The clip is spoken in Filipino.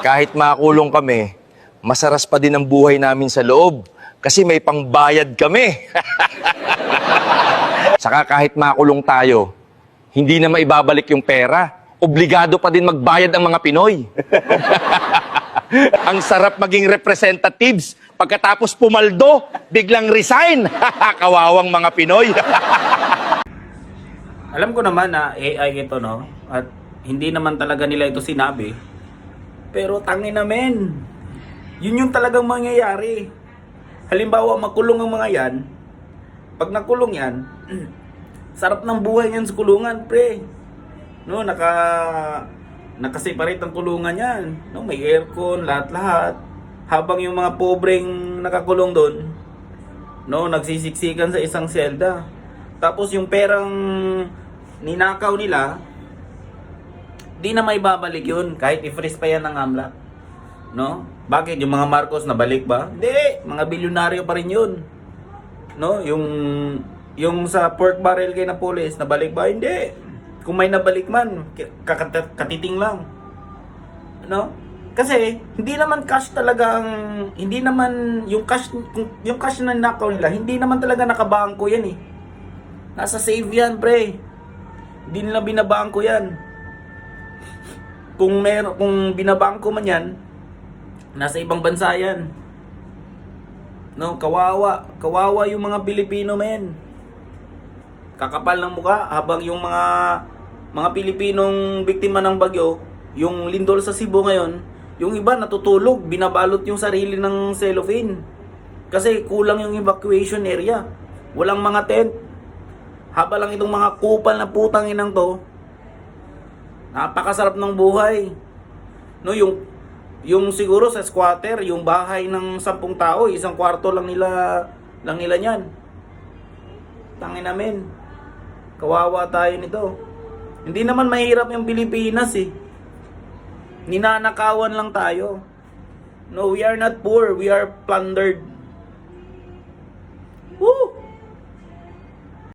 Kahit makulong kami, masaras pa din ang buhay namin sa loob kasi may pangbayad kami. Saka kahit makulong tayo, hindi na maibabalik yung pera. Obligado pa din magbayad ang mga Pinoy. ang sarap maging representatives. Pagkatapos pumaldo, biglang resign. Kawawang mga Pinoy. Alam ko naman na AI ito, no? At hindi naman talaga nila ito sinabi. Pero tangin na men. Yun yung talagang mangyayari. Halimbawa, makulong ang mga yan. Pag nakulong yan, sarap ng buhay yan sa kulungan, pre. No, naka nakaseparate ang kulungan yan. No, may aircon, lahat-lahat. Habang yung mga pobreng nakakulong doon, no, nagsisiksikan sa isang selda. Tapos yung perang ninakaw nila, di na may babalik yun kahit i-freeze pa yan ng AMLA. No? Bakit yung mga Marcos nabalik ba? Hindi, mga bilyonaryo pa rin yun. No? Yung yung sa pork barrel kay Napoles, nabalik ba? Hindi. Kung may nabalik man, katiting lang. No? Kasi hindi naman cash talaga ang hindi naman yung cash yung cash na nakaw nila, hindi naman talaga nakabangko yan eh. Nasa save yan, pre. Hindi nila binabangko yan. Kung meron kung binabangko man yan, nasa ibang bansa yan. No, kawawa. Kawawa yung mga Pilipino, men. Kakapal ng muka habang yung mga mga Pilipinong biktima ng bagyo, yung lindol sa Cebu ngayon, yung iba natutulog, binabalot yung sarili ng cellophane. Kasi kulang yung evacuation area. Walang mga tent. Haba lang itong mga kupal na putang inang to. Napakasarap ng buhay. No, yung yung siguro sa squatter, yung bahay ng sampung tao, isang kwarto lang nila lang nila niyan. Tangin namin. Kawawa tayo nito. Hindi naman mahirap yung Pilipinas eh. Ninanakawan lang tayo. No, we are not poor, we are plundered.